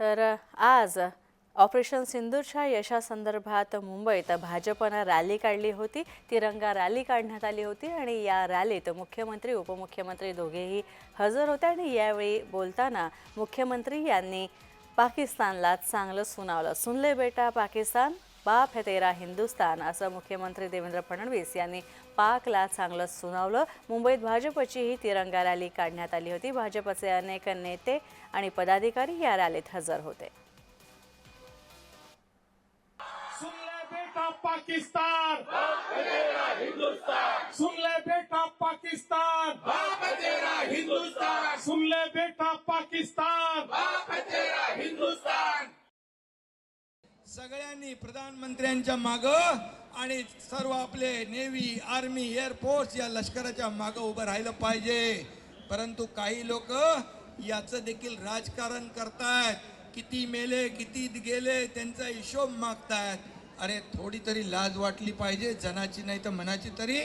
तर आज ऑपरेशन सिंदूरच्या यशासंदर्भात मुंबईत भाजपनं रॅली काढली होती. तिरंगा रॅली काढण्यात आली होती आणि या रॅलीत मुख्यमंत्री उपमुख्यमंत्री दोघेही हजर होते आणि यावेळी बोलताना मुख्यमंत्री यांनी पाकिस्तानला चांगलं सुनावलं. सुनले बेटा पाकिस्तान. बाप है तेरा हिंदुस्तान असं मुख्यमंत्री देवेंद्र फडणवीस यांनी पाकला चांगलं सुनावलं. मुंबईत भाजपचीही तिरंगा रॅली काढण्यात आली होती. भाजपचे अनेक नेते आणि पदाधिकारी या रॅलीत हजर होते. सुन ले बेटा पाकिस्तान. सुन ले बेटा पाकिस्तान. बाप तेरा हिंदुस्तान. सुन ले बेटा पाकिस्तान. बाप तेरा हिंदुस्तान. सगळ्यांनी प्रधानमंत्र्यांच्या माग आणि सर्व आपले नेव्ही आर्मी एअरफोर्स या लष्कराच्या माग उभं राहिलं पाहिजे. परंतु काही लोक याचं देखील राजकारण करतायत. किती मेले किती गेले त्यांचा हिशोब मागतायत. अरे थोडी तरी लाज वाटली पाहिजे जनाची नाही तर मनाची तरी.